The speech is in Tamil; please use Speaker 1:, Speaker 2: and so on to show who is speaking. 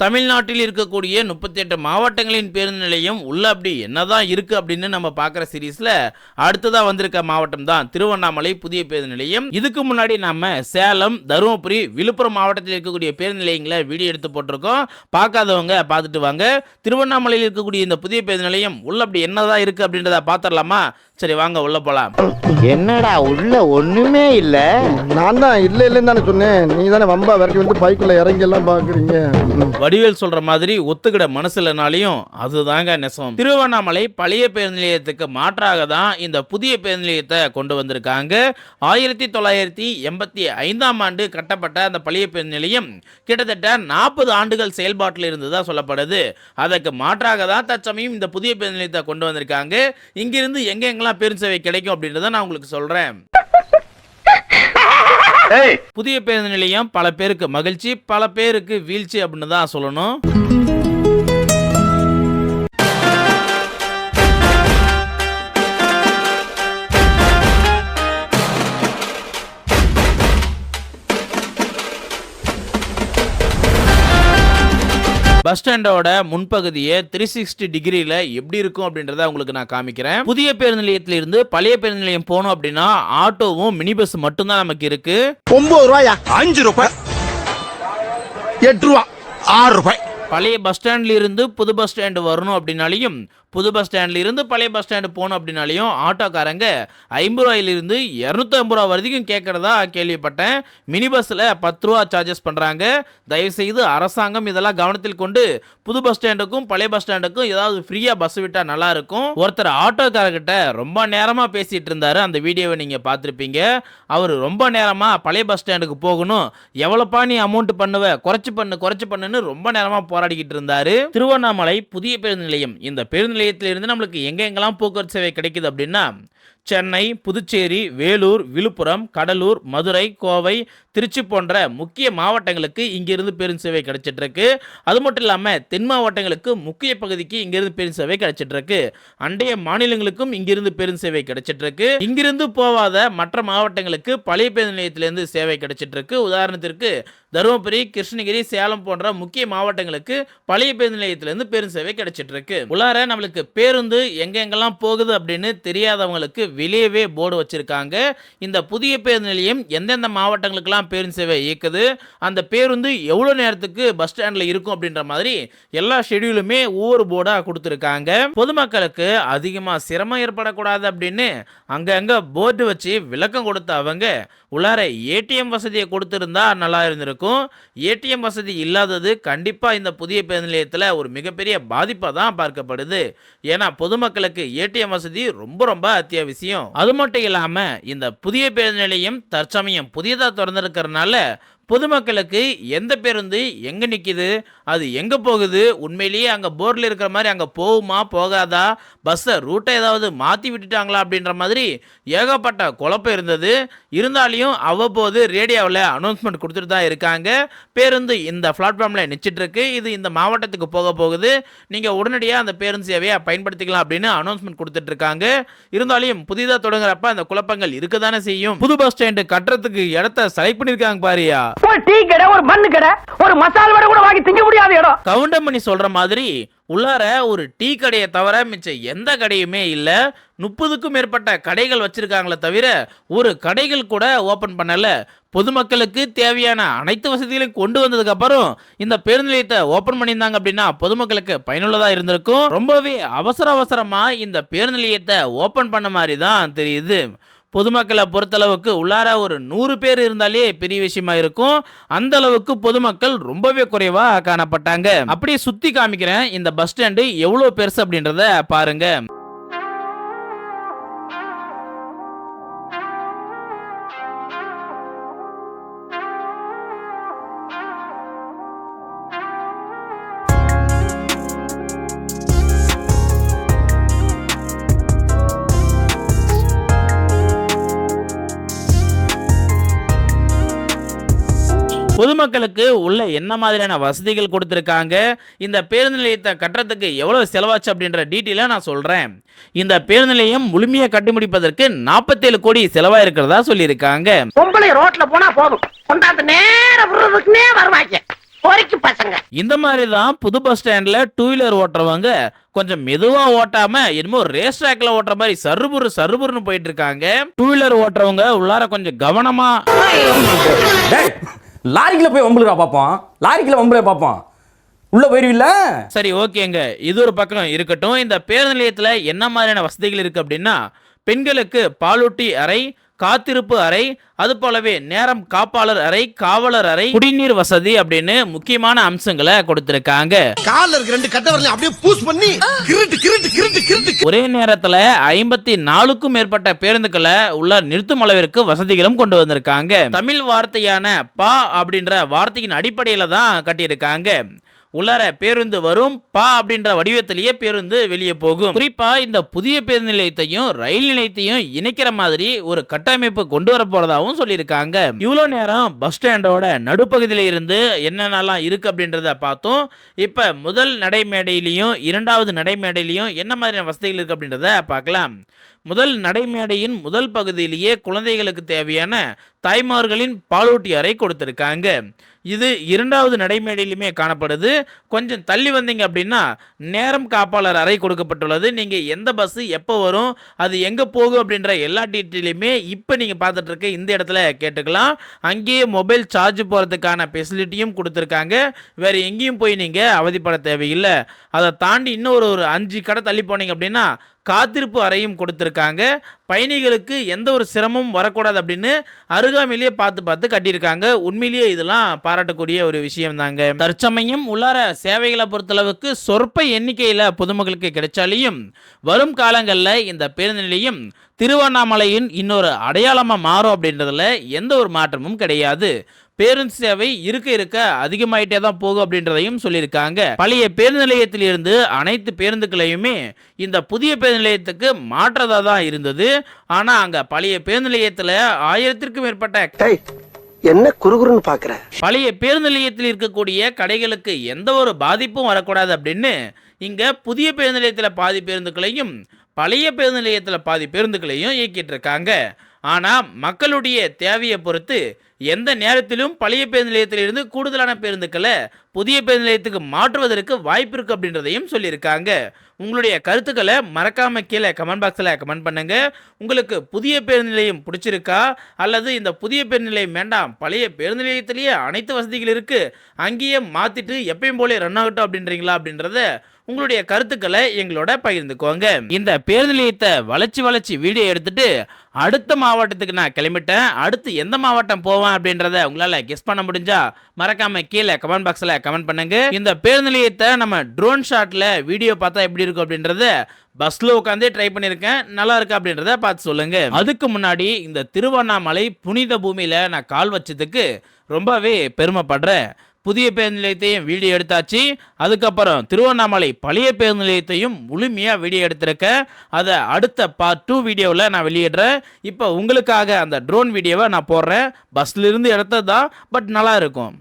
Speaker 1: தமிழ்நாட்டில் இருக்கக்கூடிய முப்பத்தி எட்டு மாவட்டங்களின் பேருந்து நிலையம் உள்ள அப்படி என்னதான் இருக்கு அப்படின்னு நம்ம பார்க்குற சீரீஸ்ல அடுத்ததா வந்திருக்க மாவட்டம் தான் திருவண்ணாமலை புதிய பேருந்து நிலையம். இதுக்கு முன்னாடி நம்ம சேலம் தருமபுரி விழுப்புரம் மாவட்டத்தில் இருக்கக்கூடிய பேருந்து நிலையங்களை வீடியோ எடுத்து போட்டிருக்கோம். பார்க்காதவங்க பார்த்துட்டு வாங்க. திருவண்ணாமலையில் இருக்கக்கூடிய இந்த புதிய பேருந்து நிலையம் உள்ள அப்படி என்னதான் இருக்கு அப்படின்றத பார்த்துடலாமா? சரி வாங்க உள்ள போலாம்.
Speaker 2: என்னடா உள்ள ஒண்ணுமே இல்ல.
Speaker 3: நான் தான் இல்லை இல்லைன்னு தானே சொன்னேன். நீ தானே வம்பா விரட்டி வந்து பைக்குள்ள இறங்கி எல்லாம் பாக்குறீங்க. ம்.
Speaker 1: வடிவேல் சொல்ற மாதிரி ஒத்துக்கிட மனசு இல்லைனாலையும் அதுதாங்க நெசம். திருவண்ணாமலை பழைய பேருந்து நிலையத்துக்கு மாற்றாக தான் இந்த புதிய பேருந்து நிலையத்தை கொண்டு வந்திருக்காங்க. ஆயிரத்தி தொள்ளாயிரத்தி எண்பத்தி ஐந்தாம் ஆண்டு கட்டப்பட்ட அந்த பழைய பேருந்து நிலையம் கிட்டத்தட்ட நாற்பது ஆண்டுகள் செயல்பாட்டில் இருந்ததா சொல்லப்படுது. அதற்கு மாற்றாக தான் தற்சமயம் இந்த புதிய பேருந்து நிலையத்தை கொண்டு வந்திருக்காங்க. இங்கிருந்து எங்கெங்கெல்லாம் பெருசேவை பேருந்து சேவை கிடைக்கும் அப்படின்றத நான் உங்களுக்கு சொல்கிறேன் புதிய பேருந்து நிலையம் பல பேருக்கு மகிழ்ச்சி பல பேருக்கு வீழ்ச்சி அப்படின்னு தான் சொல்லணும். பஸ் ஸ்டாண்டோட முன்பகுதியை த்ரீ சிக்ஸ்டி டிகிரியில் எப்படி இருக்கும் அப்படின்றத உங்களுக்கு நான் காமிக்கிறேன். புதிய பேருந்து நிலையத்துல இருந்து பழைய பேருந்து நிலையம் போனோம் அப்படின்னா ஆட்டோவும் மினி பஸ் மட்டும்தான் நமக்கு இருக்கு.
Speaker 3: ஒன்பது ரூபாயா?
Speaker 4: அஞ்சு ரூபாய்.
Speaker 3: எட்டு ரூபா.
Speaker 4: ஆறு ரூபாய்.
Speaker 1: பழைய பஸ் ஸ்டாண்ட்லேருந்து புது பஸ் ஸ்டாண்டு வரணும் அப்படின்னாலையும் புது பஸ் ஸ்டாண்ட்ல இருந்து பழைய பஸ் ஸ்டாண்டு போகணும் அப்படின்னாலையும் ஆட்டோக்காரங்க ஐம்பது ரூபாயிலிருந்து இரநூத்தம்பது ரூபா வரைக்கும் கேட்குறதா கேள்விப்பட்டேன். மினி பஸ்ஸில் பத்து ரூபா சார்ஜஸ் பண்ணுறாங்க தயவுசெய்து அரசாங்கம் இதெல்லாம் கவனத்தில் கொண்டு புது பஸ் ஸ்டாண்டுக்கும் பழைய பஸ் ஸ்டாண்டுக்கும் ஏதாவது ஃப்ரீயாக பஸ் விட்டால் நல்லாயிருக்கும் ஒருத்தர் ஆட்டோக்காரர்கிட்ட ரொம்ப நேரமாக பேசிகிட்டு இருந்தார். அந்த வீடியோவை நீங்கள் பார்த்துருப்பீங்க. அவர் ரொம்ப நேரமாக பழைய பஸ் ஸ்டாண்டுக்கு போகணும். எவ்வளோப்பா நீ அமௌண்ட் பண்ணுவ? குறைச்சி பண்ணு குறைச்சி பண்ணுன்னு ரொம்ப நேரமாக போராடிக்கிட்டு இருந்தாரு. திருவண்ணாமலை புதிய பேருந்து நிலையம். இந்த பேருந்து நிலையத்திலிருந்து நம்மளுக்கு எங்கெங்கெல்லாம் போக்குவரத்து சேவை கிடைக்குது அப்படின்னா சென்னை புதுச்சேரி வேலூர் விழுப்புரம் கடலூர் மதுரை கோவை திருச்சி போன்ற முக்கிய மாவட்டங்களுக்கு இங்கிருந்து பேருந்து சேவை கிடைச்சிட்டு இருக்கு அது மட்டும் இல்லாமல் தென் மாவட்டங்களுக்கு முக்கிய பகுதிக்கு இங்கிருந்து பெரும் சேவை கிடைச்சிட்டு இருக்கு அண்டைய மாநிலங்களுக்கும் இங்கிருந்து பெரும் சேவை கிடைச்சிட்டு இருக்கு இங்கிருந்து போகாத மற்ற மாவட்டங்களுக்கு பழைய பேருந்து நிலையத்திலிருந்து சேவை கிடைச்சிட்டு இருக்கு உதாரணத்திற்கு தருமபுரி கிருஷ்ணகிரி சேலம் போன்ற முக்கிய மாவட்டங்களுக்கு பழைய பேருந்து நிலையத்திலிருந்து பேருந்து சேவை கிடைச்சிட்டு இருக்கு உள்ளார நம்மளுக்கு பேருந்து எங்கெங்கெல்லாம் போகுது அப்படின்னு தெரியாதவங்களுக்கு வெளியவே போர்டு வச்சுருக்காங்க. இந்த புதிய பேருந்து நிலையம் எந்தெந்த மாவட்டங்களுக்கெல்லாம் பேருந்து சேவை இயக்குது அந்த பேருந்து எவ்வளோ நேரத்துக்கு பஸ் ஸ்டாண்டில் இருக்கும் அப்படின்ற மாதிரி எல்லா ஷெடியூலுமே ஒவ்வொரு போர்டாக கொடுத்துருக்காங்க. பொதுமக்களுக்கு அதிகமாக சிரமம் ஏற்படக்கூடாது அப்படின்னு அங்கங்கே போர்டு வச்சு விளக்கம் கொடுத்த அவங்க உள்ளார ஏடிஎம் வசதியை கொடுத்துருந்தா நல்லா இருந்திருக்கும். ஏடிஎம் வசதி இல்லாதது கண்டிப்பாக இந்த புதிய பேருந்து நிலையத்தில் ஒரு மிகப்பெரிய பாதிப்பாக தான் பார்க்கப்படுது. ஏன்னா பொதுமக்களுக்கு ஏடிஎம் வசதி ரொம்ப ரொம்ப அத்தியாவசியம். விஷயம். அது மட்டும் இல்லாமல் இந்த புதிய பேருந்து நிலையம் தற்சமயம் புதியதாக திறந்திருக்கிறதுனால பொதுமக்களுக்கு எந்த பேருந்து எங்கே நிற்கிது அது எங்கே போகுது? உண்மையிலேயே அங்கே போர்டில் இருக்கிற மாதிரி அங்கே போகுமா போகாதா? பஸ்ஸை ரூட்டை ஏதாவது மாற்றி விட்டுட்டாங்களா அப்படின்ற மாதிரி ஏகப்பட்ட குழப்பம் இருந்தது. இருந்தாலையும் அவ்வப்போது ரேடியோவில் அனௌன்ஸ்மெண்ட் கொடுத்துட்டு தான் இருக்காங்க. பேருந்து இந்த பிளாட்ஃபார்மில் நிச்சிட்ருக்கு. இது இந்த மாவட்டத்துக்கு போக போகுது. நீங்கள் உடனடியாக அந்த பேருந்து சேவையை பயன்படுத்திக்கலாம் அப்படின்னு அனௌன்ஸ்மெண்ட் கொடுத்துட்ருக்காங்க இருந்தாலும் புதிதாக தொடங்குறப்ப அந்த குழப்பங்கள் இருக்க தானே செய்யும். புது பஸ் ஸ்டாண்டு கட்டுறதுக்கு இடத்த செலக்ட் பண்ணியிருக்காங்க பாரியா
Speaker 5: ஒரு டீ கடை ஒரு மண்ணு கடை ஒரு மசால் வடை கூட வாங்கி திங்க முடியாத இடம்
Speaker 1: கவுண்டமணி சொல்ற மாதிரி உள்ளார ஒரு டீ கடையை தவிர மிச்சம் எந்த கடையுமே இல்லை. முப்பதுக்கும் மேற்பட்ட கடைகள் வச்சிருக்காங்களே தவிர ஒரு கடைகள் கூட ஓபன் பண்ணல. பொதுமக்களுக்கு தேவையான அனைத்து வசதிகளையும் கொண்டு வந்ததுக்கு அப்புறம் இந்த பேருந்து நிலையத்தை ஓபன் பண்ணியிருந்தாங்க அப்படின்னா பொதுமக்களுக்கு பயனுள்ளதா இருந்திருக்கும். ரொம்பவே அவசர அவசரமா இந்த பேருந்து நிலையத்தை ஓபன் பண்ண மாதிரி தான் தெரியுது. பொதுமக்களை பொறுத்தளவுக்கு உள்ளார ஒரு நூறு பேர் இருந்தாலே பெரிய விஷயமா இருக்கும். அந்த அளவுக்கு பொதுமக்கள் ரொம்பவே குறைவா காணப்பட்டாங்க. அப்படியே சுத்தி காமிக்கிறேன். இந்த பஸ் ஸ்டாண்டு எவ்வளவு பெருசு அப்படின்றத பாருங்க. பொதுமக்களுக்கு உள்ள என்ன மாதிரியான வசதிகள் கொடுத்துருக்காங்க? இந்த பேருந்து நிலையத்தை கட்டுறதுக்கு எவ்வளவு செலவாச்சு அப்படின்ற டீட்டெயிலை நான் சொல்றேன். இந்த பேருந்து நிலையம் முழுமையாக கட்டி முடிப்பதற்கு நாற்பத்தேழு கோடி செலவா இருக்கிறதா சொல்லியிருக்காங்க.
Speaker 5: பொம்பளை ரோட்ல போனா போதும். கொண்டாந்து நேர விடுறதுக்குனே வருவாங்க.
Speaker 1: இந்த மாதிரி தான் புது பஸ் ஸ்டாண்ட்ல டூ வீலர் ஓட்டுறவங்க கொஞ்சம் மெதுவா ஓட்டாம என்னமோ ரேஸ் ட்ராக்ல ஓட்டுற மாதிரி சருபுரு சருபுருன்னு போயிட்டு இருக்காங்க. டூ வீலர் ஓட்டுறவங்க உள்ளார கொஞ்சம் கவனமா
Speaker 4: லாரிக்கில் போய் வம்புலுடா பார்ப்போம் லாரிக்கில் வம்புல பார்ப்போம் உள்ள போயிருவில்ல?
Speaker 1: சரி ஓகேங்க இது ஒரு பக்கம் இருக்கட்டும். இந்த பேருந்து நிலையத்தில் என்ன மாதிரியான வசதிகள் இருக்குது அப்படின்னா பெண்களுக்கு பாலூட்டி அறை காத்திருப்பு அறை அது போலவே நேரம் காப்பாளர் அறை காவலர் அறை குடிநீர் வசதி அப்படின்னு முக்கியமான அம்சங்களை கொடுத்திருக்காங்க.
Speaker 6: இருக்க ரெண்டு கட்ட வரல அப்படியே பூஸ் பண்ணி கிருட்டு கிருட்டு கிருட்டு கிருட்டு.
Speaker 1: ஒரே நேரத்துல ஐம்பத்தி நாலுக்கும் மேற்பட்ட பேருந்துகளை உள்ள நிறுத்தும் அளவிற்கு வசதிகளும் கொண்டு வந்திருக்காங்க. தமிழ் வார்த்தையான பா அப்படின்ற வார்த்தையின் அடிப்படையில தான் கட்டியிருக்காங்க. உள்ளார பேருந்து வரும் பா அப்படின்ற வடிவத்திலேயே பேருந்து வெளியே போகும். குறிப்பா இந்த புதிய பேருந்து நிலையத்தையும் ரயில் நிலையத்தையும் இணைக்கிற மாதிரி ஒரு கட்டமைப்பு கொண்டு வர போறதாகவும் சொல்லியிருக்காங்க. இவ்வளோ நேரம் பஸ் ஸ்டாண்டோட நடுப்பகுதியில இருந்து என்னென்னலாம் இருக்கு அப்படின்றத பார்த்தோம். இப்ப முதல் நடைமேடையிலையும் இரண்டாவது நடைமேடையிலையும் என்ன மாதிரியான வசதிகள் இருக்கு அப்படின்றத பார்க்கலாம். முதல் நடைமேடையின் முதல் பகுதியிலேயே குழந்தைகளுக்கு தேவையான தாய்மார்களின் பாலூட்டி அறை கொடுத்துருக்காங்க. இது இரண்டாவது நடைமேடையிலுமே காணப்படுது. கொஞ்சம் தள்ளி வந்தீங்க அப்படின்னா நேரம் காப்பாளர் அறை கொடுக்கப்பட்டுள்ளது. நீங்கள் எந்த பஸ் எப்போ வரும் அது எங்கே போகும் அப்படின்ற எல்லா டீட்டெயிலுமே இப்போ நீங்கள் பார்த்துட்டு இருக்க இந்த இடத்துல கேட்டுக்கலாம். அங்கேயே மொபைல் சார்ஜ் போகிறதுக்கான ஃபெசிலிட்டியும் கொடுத்துருக்காங்க. வேறு எங்கேயும் போய் நீங்கள் அவதிப்பட தேவையில்லை. அதை தாண்டி இன்னும் ஒரு ஒரு அஞ்சு கடை தள்ளி போனீங்க அப்படின்னா காத்திருப்பு அறையும் கொடுத்துருக்காங்க. பயணிகளுக்கு எந்த ஒரு சிரமமும் வரக்கூடாது அப்படின்னு அருகாமையிலேயே பார்த்து பார்த்து கட்டியிருக்காங்க. உண்மையிலேயே இதெல்லாம் பாராட்டக்கூடிய ஒரு விஷயம் தாங்க தற்சமயம் உள்ளார சேவைகளை பொறுத்தளவுக்கு சொற்ப எண்ணிக்கையில் பொதுமக்களுக்கு கிடைச்சாலையும் வரும் காலங்களில் இந்த பேருந்து நிலையம் திருவண்ணாமலையின் இன்னொரு அடையாளமாக மாறும் அப்படின்றதுல எந்த ஒரு மாற்றமும் கிடையாது. பேருந்து சேவை இருக்க இருக்க அதிகமாயிட்டே தான் போகும் அப்படின்றதையும் சொல்லியிருக்காங்க. பழைய பேருந்து நிலையத்திலிருந்து அனைத்து பேருந்துகளையுமே இந்த புதிய பேருந்து நிலையத்துக்கு மாற்றதா தான் இருந்தது. ஆனா அங்க பழைய பேருந்து நிலையத்துல ஆயிரத்திற்கும் மேற்பட்ட
Speaker 6: என்ன குறுகுறுன்னு பாக்குற?
Speaker 1: பழைய பேருந்து நிலையத்தில் இருக்கக்கூடிய கடைகளுக்கு எந்த ஒரு பாதிப்பும் வரக்கூடாது அப்படின்னு இங்க புதிய பேருந்து நிலையத்தில் பாதி பேருந்துகளையும் பழைய பேருந்து நிலையத்தில் பாதி பேருந்துகளையும் இயக்கிட்டு இருக்காங்க. ஆனால் மக்களுடைய தேவையை பொறுத்து எந்த நேரத்திலும் பழைய பேருந்து நிலையத்திலிருந்து கூடுதலான பேருந்துக்களை புதிய பேருந்து நிலையத்துக்கு மாற்றுவதற்கு வாய்ப்பு இருக்கு அப்படின்றதையும் சொல்லியிருக்காங்க. உங்களுடைய கருத்துக்களை மறக்காம கீழே கமெண்ட் பாக்ஸில் கமெண்ட் பண்ணுங்க. உங்களுக்கு புதிய பேருந்து நிலையம் பிடிச்சிருக்கா? அல்லது இந்த புதிய பேருந்து நிலையம் வேண்டாம் பழைய பேருந்து நிலையத்திலேயே அனைத்து வசதிகள் இருக்கு. அங்கேயே மாத்திட்டு எப்பயும் போல ரன் ஆகட்டும் அப்படின்றீங்களா அப்படின்றத உங்களுடைய கருத்துக்களை எங்களோட பகிர்ந்துக்கோங்க. இந்த பேருந்து நிலையத்தை வளைச்சி வளைச்சி வீடியோ எடுத்துட்டு அடுத்த மாவட்டத்துக்கு நான் கிளம்பிட்டேன். அடுத்து எந்த மாவட்டம் போவேன் அப்படின்றத உங்களால கெஸ் பண்ண முடிஞ்சா மறக்காம கீழே கமெண்ட் பாக்ஸ்ல கமெண்ட் பண்ணுங்க. இந்த பேருந்து நிலையத்தை நம்ம ட்ரோன் ஷாட்ல வீடியோ பார்த்தா எப்படி இருக்கும் அப்படின்றத பஸ்ல உட்காந்தே ட்ரை பண்ணியிருக்கேன் நல்லா இருக்கு அப்படின்றத பார்த்து சொல்லுங்க. அதுக்கு முன்னாடி இந்த திருவண்ணாமலை புனித பூமியில நான் கால் வச்சதுக்கு ரொம்பவே பெருமைப்படுறேன். புதிய பேருந்து நிலையத்தையும் வீடியோ எடுத்தாச்சு. அதுக்கப்புறம் திருவண்ணாமலை பழைய பேருந்து நிலையத்தையும் முழுமையாக வீடியோ எடுத்திருக்கேன். அதை அடுத்த பார்ட் டூ வீடியோவில் நான் வெளியிடுறேன். இப்போ உங்களுக்காக அந்த ட்ரோன் வீடியோவை நான் போடுறேன். பஸ்லேருந்து எடுத்தது தான் பட் நல்லா இருக்கும்.